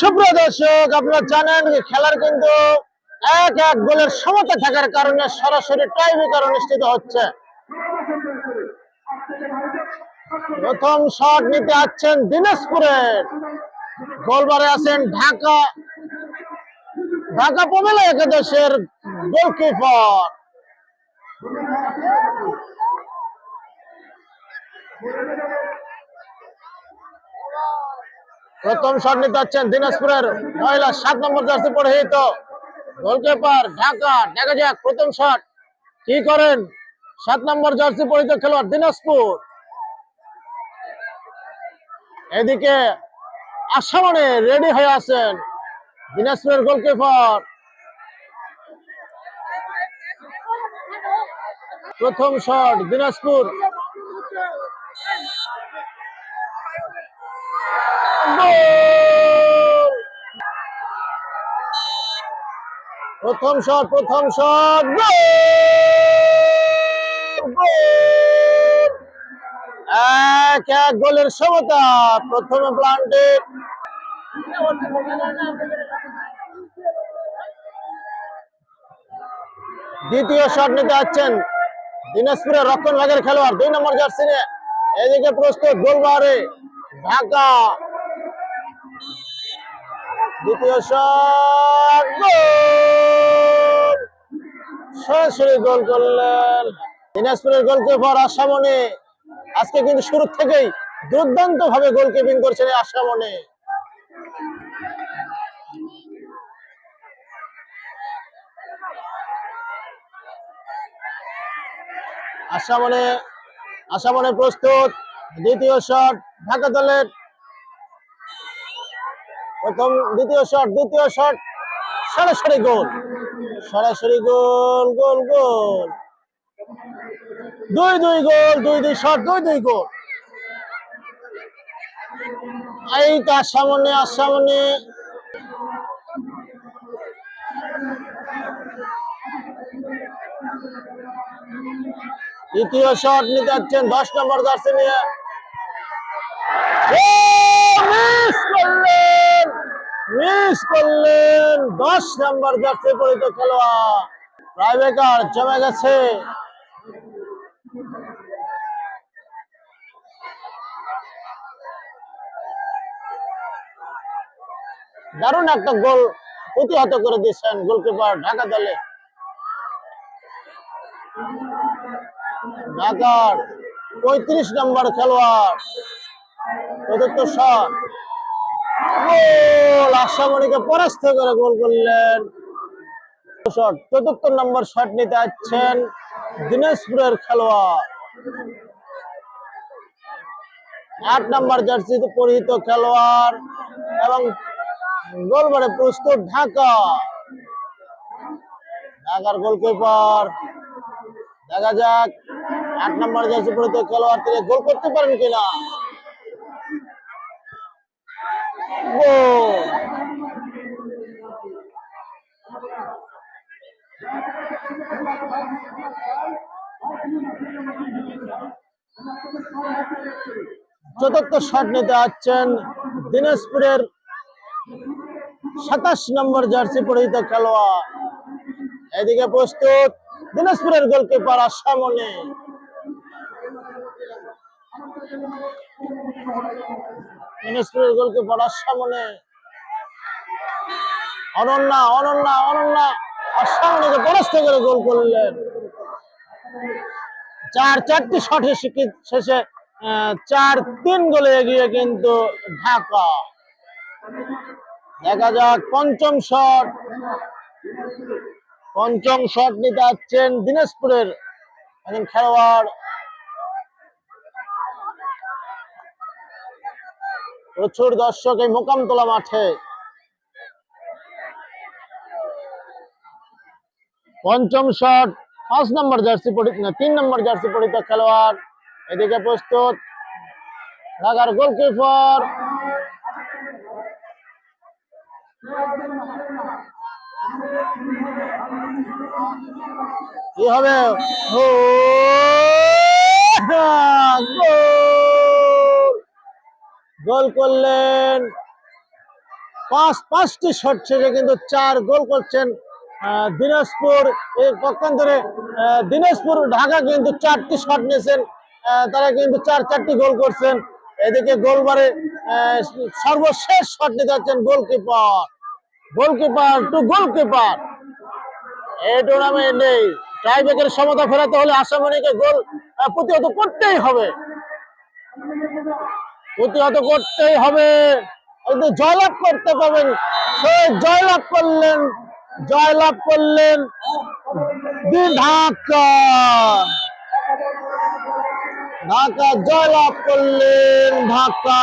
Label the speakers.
Speaker 1: সুপ্রিয় দর্শক, আপনারা জানেন খেলার কিন্তু এক এক গোলের সমতা থাকার কারণে সরাসরি টাইব্রেকার অনুষ্ঠিত হচ্ছে। প্রথম শট নিতে আসছেন দিনাজপুরের। গোলবারে আছেন ঢাকা। ঢাকা পমেলা একাদশের গোলকিপার। প্রথম শট নিতে যাচ্ছেন দিনাজপুরের মহিলা, সাত নম্বর জার্সি পরিহিত। গোলকিপার ঢাকা, দেখা যাক প্রথম শট কি করেন। সাত নম্বর জার্সি পরিহিত খেলোয়াড় দিনাজপুর। এদিকে আসামনে রেডি হয়ে আছেন দিনাজপুরের গোলকিপার। প্রথম শট দিনাজপুর গোল! প্রথম শট প্রথম শট! এক এক গোলের সমতা, প্রথমে প্লান্টে। দ্বিতীয় শট নিতে যাচ্ছেন দিনাজপুরের রক্ষণ ভাগের খেলোয়াড়, দুই নম্বর জার্সি নিয়ে এদিকে প্রস্তুত গোলবারে ঢাকা। দ্বিতীয় শট, গোল! সরাসরি গোল করলেন দিনাজপুরের গোলকিপার আজকে কিন্তু শুরু থেকেই দুর্দান্ত ভাবে গোলকিপিং করছেন এই আসামনে আসামনে প্রস্তুত। দ্বিতীয় শট, ঢাকা দলের প্রথম দ্বিতীয় শট দ্বিতীয় শট, সরাসরি গোল। সরাসরি গোল গোল গোল। দুই দুই গোল, দুই দুই শট, দুই দুই গোল। এই তো আসামনে আসামনে দ্বিতীয় শট নিতে যাচ্ছেন দশ নম্বর জার্সি নিয়ে। মিস করলেন মিস করলেন দশ নম্বর জার্সি পরিত খেলোয়াড় ট্রাইবেকার জমে গেছে দারুণ একটা গোল প্রতিহত করে দিচ্ছেন গোলকিপার ঢাকা দলে। ঢাকার পঁয়ত্রিশ নম্বর খেলোয়াড়। চতুর্থ শট। গোল! আশামণিকে পরাস্ত করে গোল করলেন। শট চতুর্থ নম্বর শট নিতে যাচ্ছেন দিনাজপুরের খেলোয়াড়। আট নম্বর জার্সি পরিহিত খেলোয়াড় এবং গোলবারে প্রস্তুত ঢাকা। ঢাকার গোলকিপার। দেখা যাক, আট নম্বর জার্সি পরিহিত খেলোয়াড় থেকে গোল করতে পারেন কিনা। চতুর্থ শট নিতে আসছেন দিনাজপুরের সাতাশ নম্বর জার্সি পরিহিত খেলোয়াড়। এদিকে প্রস্তুত দিনাজপুরের গোলকিপার আসামনে দিনাজপুরের গোলকিপার আসামনে অনন্যা অনন্যা অনন্যা পরাস্ত করে গোল করলেন। চার, চারটি শটের শেষে চার, তিন গোলে এগিয়ে কিন্তু ঢাকা। দেখা যাক, পঞ্চম শট পঞ্চম শট নিতে যাচ্ছেন দিনাজপুরের একজন খেলোয়াড় প্রচুর দর্শক এই মোকামতলা মাঠে। পঞ্চম শট, পাঁচ নম্বর জার্সি না, তিন নম্বর জার্সি পরিত খেলোয়াড়। এদিকে প্রস্তুত ঢাকার গোলকিপার। কি হবে ও গোল করলেন। পাঁচ, পাঁচটি শট শেষে কিন্তু চার গোল করছেন দিনাজপুর। এই পক্ষান্তরে দিনাজপুর, ঢাকা কিন্তু চারটি শট নিয়েছেন তারা কিন্তু চার, চারটি গোল করছেন। এদিকে গোলবারে সর্বশেষ শট নিতে যাচ্ছেন গোলকিপার। Goalkeeper two goalkeeper. এই টুর্নামেন্টে টাইব্রেকের সমতা ফেরাতে হলে আসামনিকে গোল প্রতিহত করতেই হবে। প্রতিহত করতেই হবে। জয়লাভ করতে পারবেন, সে জয়লাভ করলেন জয়লাভ করলেন ঢাকা জয়লাভ করলেন ঢাকা।